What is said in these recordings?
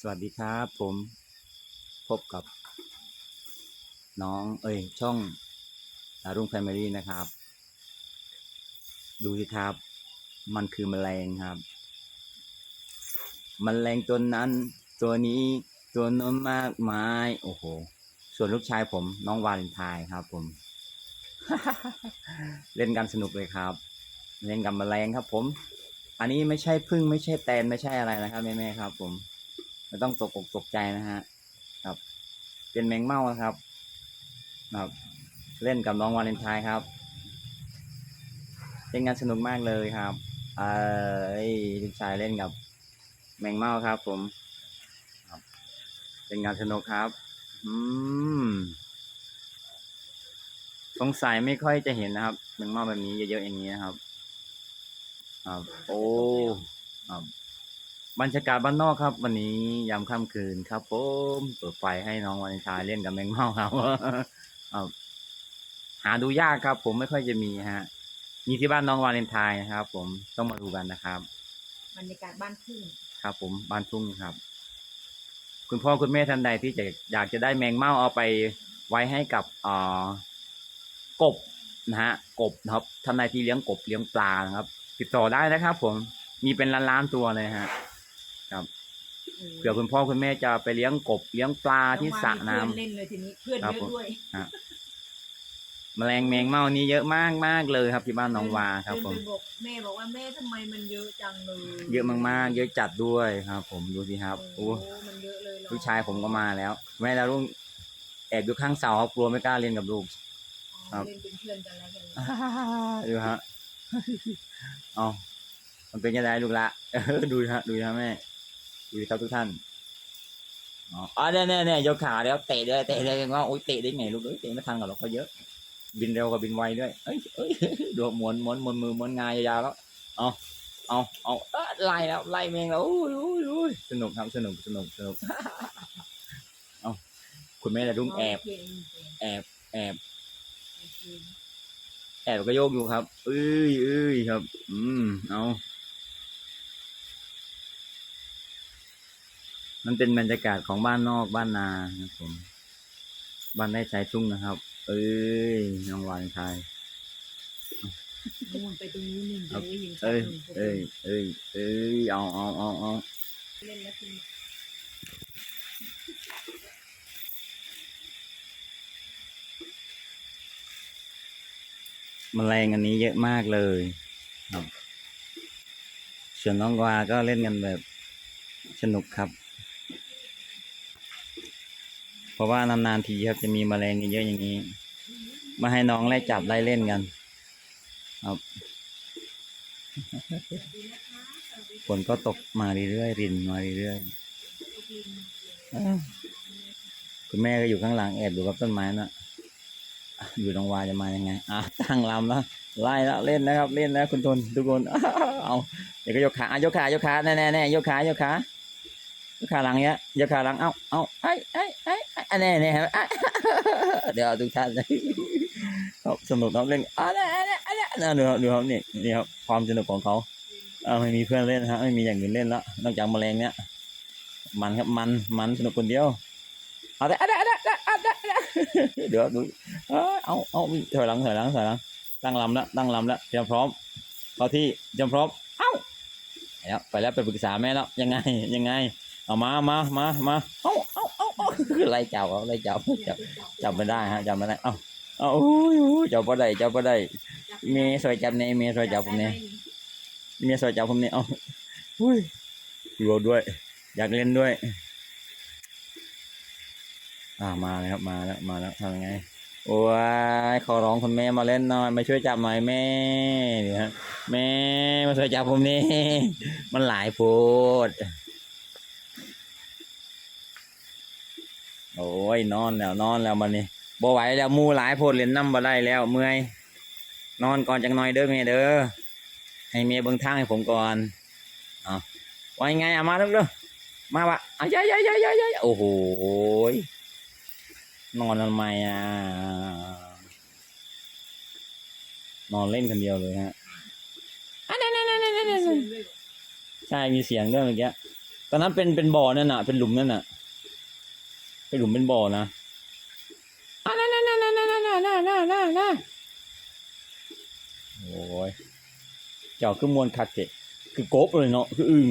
สวัสดีครับผมพบกับ น้องเอ้ยช่องดารุ่งแฟมิลี่นะครับ ดูสิครับ มันคือแมลงครับมแมลงตัวนั้น ตัวนี้ตัวน้นมากมายโอ้โห ส่วนลูกชายผม น้องวาเลนไทน์ครับ ผม เล่นกันสนุกเลยครับ เล่นกับแมลงครับ ผม อันนี้ไม่ใช่พึ่งไม่ใช่แตนไม่ใช่อะไรนะครับแม่ๆครับ ผม ไม่ต้องตกอกตกใจนะฮะครับ เป็นแมงเม่านะครับครับ เล่นกับน้องวาเลนไทน์ครับเป็นงานสนุกมากเลยครับเอ้ลูกชายเล่นกับแมงเม่าครับ ผมครับเป็นงานสนุกครับ อืมสงสัยไม่ค่อยจะเห็นนะครับแมงเม่าแบบนี้เยอะๆอย่างนี้นะครับครับโอ้ครับ บรรยากาศบ้านนอกครับ วันนี้ยามค่ำคืนครับผมเปิดไฟให้น้องวาเลนไทน์เล่นกับแมงเม่าครับครับหาดูยากครับ ผมไม่ค่อยจะมีฮะ มีที่บ้านน้องวาเลนไทน์นะครับ ผมต้องมาดูกันนะครับบรรยากาศบ้านทุ่งครับ ผมบ้านทุ่งครับ คุณพ่อคุณแม่ท่านใดที่จะอยากจะได้แมงเม่าเอาไปไว้ให้กับเอ่อกบนะฮะกบนะครับท่านใดที่เลี้ยงกบเลี้ยงปลานะครับ ติดต่อได้นะครับ ผมมีเป็นล้านๆตัวเลยฮะครับ เผื่อคุณพ่อคุณแม่จะไปเลี้ยงกบเลี้ยงปลาที่สระน้ำเพื่อเล่นเลยทีนี้เพื่อนครับเยผมอะด้วยแมลงแมงเม่านี่เยอะมากมากๆเลยครับที่บ้านน้องวาครับผมเดินไปบอกแม่บอกว่าแม่ทำไมมันเยอะจังเลยเยอะมากๆ เยอะจัดด้วยครับ ผมดูสิครับโอ้โอ้โหมันเยอะเลยเหรอลูกชายผมก็มาแล้ว แม่ดาวรุ่งแอบอยู่ข้างเสาครับกลัวไม่กล้าเล่นกับลูกอ๋อครับเล่นเป็นเพื่อนกันแล้วกันดูฮะเอามันเป็นยังไงลูกละเออดูฮะดูฮะแม่ ดูดิครับทุกท่านอ๋ออ๋อเนี่ยเนี่ยเนี่ยยกขาแล้วเตะเลยเตะเลยว่าโอ๊ยเตะได้ไงลูกเอ้ยเตะไม่ทันกับเราเขาเยอะ บินเร็วกับบินไวด้วยเอ้ยเอ้ยดูหมุนหมุนหมุนมือหมุนงายยาวๆแล้วเอาเอาเอาเอ้อไล่แล้วไล่แมงแล้วโอ้ยโอ้ยโอ้ยสนุกครับสนุกสนุกสนุกเอาคุณแม่ดาวรุ่งแอบโเคแอบแอบโอเคแอบก็โยกอยู่ครับเอ้ยเอ้ยครับ อืมเอา มันเป็นบรรยากาศของบ้านนอกบ้านนานะครับผม บ้านได้ใช้ทุ่งนะครับ เอ้ยน้องวานชายนู่นไปตรงนู้นหนึ่งครับเลยยิงเอ้ยหนึ่งเอ้ยเอ้ยเอ้ยเอาเอาเอาเอาเล่นแล้วคุณแมลงอันนี้เยอะมากเลยครับส่วนน้องวาก็เล่นกันแบบสนุกครับ เพราะว่านานๆทีครับจะมีแมลงเยอะๆอย่างนี้ มาให้น้องไล่จับไล่เล่นกันครับฝนก็ตกมาเรื่อยๆรินมาเรื่อยๆคุณแม่ก็อยู่ข้างหลังแอบดูกับต้นไม้น่ะอะอยู่น้องวาจะมายังไงอะตั้งลำแล้วไล่แล้วเล่นนะครับ เล่นแล้วคุณทนทุกคนเอาเดี๋ยวก็ยกขาอะยกขายกขาแน่แน่แน่ยกขายกขา ขาหลังเนี้ยยกขาหลัง เอ้าเอ้าไอ้ไอ้ไอ้อ้แน่แน่ครับอะเดี๋ยวทุกท่านครับสนุกน้องเล่นอะแน่แน่แน่แน่ดูครับดูครับนี่นี่ครับความสนุกของเขาเออไม่มีเพื่อนเล่นฮะไม่มีอย่างอื่นเล่นล้วนอกจากแมลงเนี้ยมันครับมันมันสนุกคนเดียวเอาแต่อาแต่เอาแต่เอาแต่เอาแต่เดี๋ยวดูเอ้ยเอาเอาถอยหลังถอยหลังถอยหลังตั้งลำแล้วตั้งลำแล้วเตรียมพร้อมเข้าที่เตรียมพร้อมเอ้าไปแล้วไปปรึกษาแม่แล้วยังไงยังไง เอามามามามาเอาเอาเอาเอาไล่จับเอาไล่จับจับจับไม่ได้ฮะจับไม่ได้เอาเอาโอ้ยโอ้ยจับไม่ได้จับไม่ได้เมย์สวยจับเนี่ยเมย์สวยจับผมเนี่ยเมียสวยจับผมเนี่ยเอาอุ้ยกลัวด้วย อยากเล่นด้วย อ่ามาแล้วครับมาแล้วมาแล้วทำยังไงโอ้ยขอร้องคุณแม่มาเล่นหน่อยมาช่วยจับหน่อยแม่เดี๋ยวฮะแม่มาช่วยจับผมนี่มันหลายโพด โอ้ยนอนแล้วนอนแล้วมันนี่บ่ไหวแล้วมูหลายโพดเล่นน้ำบ่ได้แล้วเมื่อยนอนก่อนจังหน่อยเด้อแม่เด้อให้เมียเบิ่งทางให้ผมก่อนเอาว่ายังไงเอามาเร็วๆมาวะอาย้ายย้ายย้ายย้ายายโอ้โหยนอนทำไมอะนอนเล่นคนเดียวเลยฮะอันนั่นนั่นนั่นนั่นใช่มีเสียงด้วยเมื่อกี้ตอนนั้นเป็นเป็นบ่อนั่นน่ะ เป็นหลุมนั่นน่ะ เป็นหลุมเป็นบ่อนะอะนั่นนั่นนั่นนั่นนั่นนั่นนั่นนั่นนั่นนั่นโอ้ย เจ้าคือมวนคักเจคือกบเลยเนาะ คืออึ่ง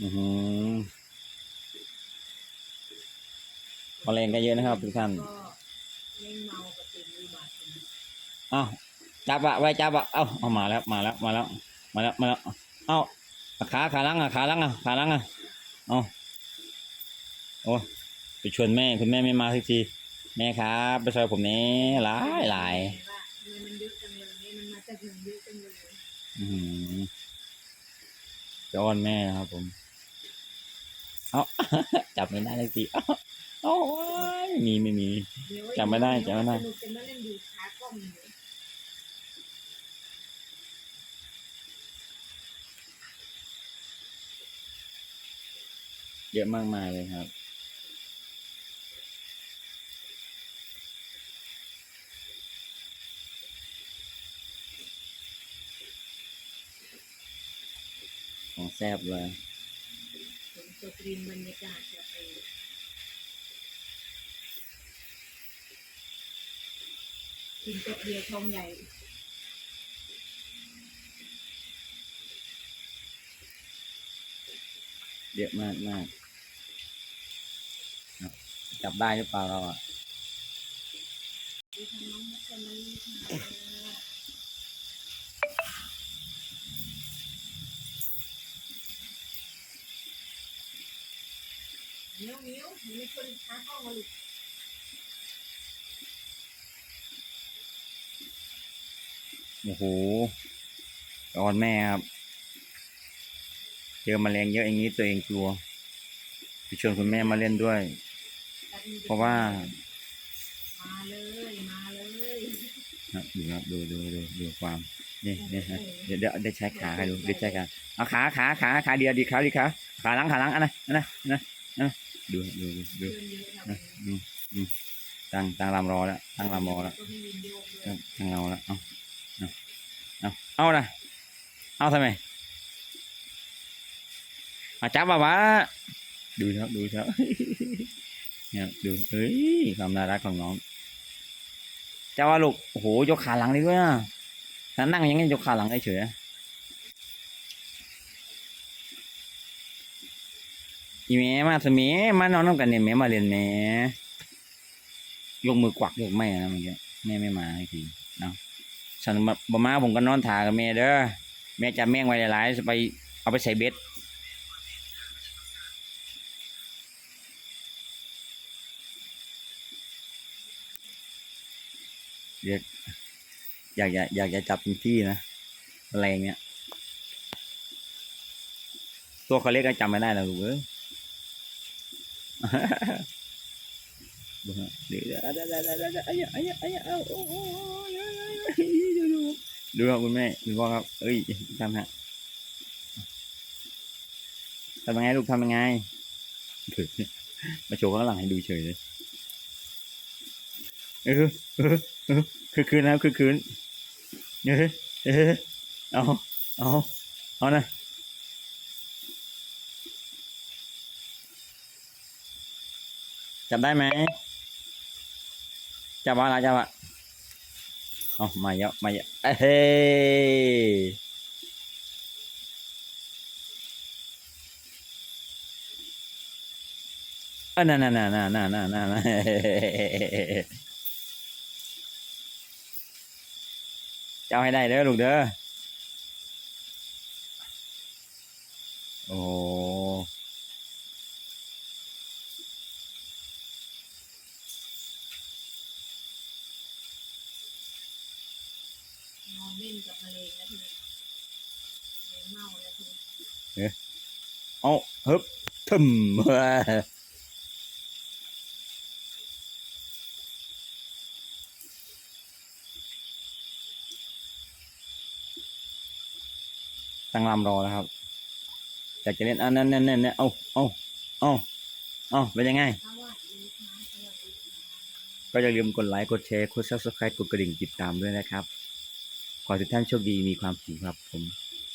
อือหือแมลงก็เยอะนะครับทุกท่านก็เล่นเมากับเต็มรูบาดเจ็บเอ้าจับอะไว้จับอะเอ้าเอามาแล้ว มาแล้ว มาแล้ว มาแล้ว มาแล้ว เอ้าขาขาลังอะขาลังอะขาลังอะ เอาโอ้ไปชวนแม่คุณแม่ไม่มาสักทีแม่ครับไปช่วยผมแหนี่หลายหลายว่าทำไมมันเยอะจังเลยเนี่ยมันมาจากเงินเยอะจังเลยอือหือจะอ้อนแม่นะครับผม เอาจับไม่ได้สักทีเอ้าเอ้าโอ้ยไม่มีไม่มีเดี๋ยวจำไม่ได้จำไม่ได้ สนุกจะมา เล่นดูขากล้องอยู่เยอะมากมายเลยครับ ของแซบเลยฝนตกรินบรรยากาศจะไปกินตกเดียวทองใหญ่เยอะมากมากครับ จับได้หรือเปล่าเราอะเหนียวเหนียวมีคนขากล้องมาลูกโอ้โหร้อนแม่ครับ เจอแมลงเยอะอย่างนี้ตัวเองกลัวไปชวนคุณแม่มาเล่นด้วย เพราะว่า มาเลย มาเลยครับดูครับดูดูดูดูความนี่นี่ฮะเดี๋ยวเดี๋ยวได้ใช้ขาให้ดูได้ใช้ขาเอาขาขาขาขาเดียวดีขาดีขาขาหลังขาหลังอันนั้นอันนั้นอันนั้นอันนั้นดูดูดูดูเดินเยอะครับนะอืมอืมตั้งตั้งลำรอแล้วตั้งลำรอแล้วก็มีวินโยกด้วยตั้งตั้งเราแล้วเอาเอาเอาเอานะเอาทำไมมาจับมาวะดูครับดูครับ เนี่ยดู เอ้ยความน่ารักของน้องเจ้าว่าลูกโอ้โหยกขาหลังเลยด้วยนะถ้านั่งอยังไงยกขาหลังเฉยอีแม่มาสมีมานอนน้ำกันเนี่ยแม่มาเรียนแม่ยกมือกวักยกไม่นะเมื่อกี้แม่ไม่มาให้ทีเอาฉันมาบ่มาผมก็นอนถากับแม่เด้อแม่จับแม่งไว้หลายๆไปเอาไปใส่เบ็ด อยกอยากอยากอยากจะจับเป็นที่นะอะไรเงี้ยตัวเขาเล็กก็จำไม่ได้แล้วลูกเอ้ยดูฮะเออดูครับคุณแม่คุณพ่อครับ เอ้ยทำฮะทำยังไงลูกทำยังไงมาโชว์ข้างหลังให้ดูเฉยเลย เออเออเออคือคืนนะครับคือคืนเออเออเอาเอาเอานะจับได้ไหมจับว่าอะไรจับว่าเอามาเยอะมาเยอะเอ้ยเฮ้ยเออน่าน่าน่าน่าน่าน่าน่าน่ จะเอาให้ได้เด้อลูกเด้อ โอ้นอนเล่นกับมะเร็งแล้วทีนี้มะเร็งเมาแล้วทีนี้เอาฮึบทึม ตั้งลำรอแล้วครับอยากจะเล่นอันนั้นนั่นนั่นเอาเอาเอาเอาเป็นยังไง ก็อย่าลืมกดไลค์กดแชร์กด subscribe กดกระดิ่งติดตามด้วยนะครับ ขอทุกท่านโชคดีมีความสุขครับผม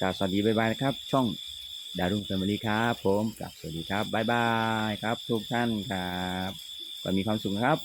กราบสวัสดีบ๊ายบายนะครับ ช่องดารุงแฟมิลี่ครับ ผมกราบสวัสดีครับบ๊ายบายครับ ทุกท่านครับก็มีความสุขครับ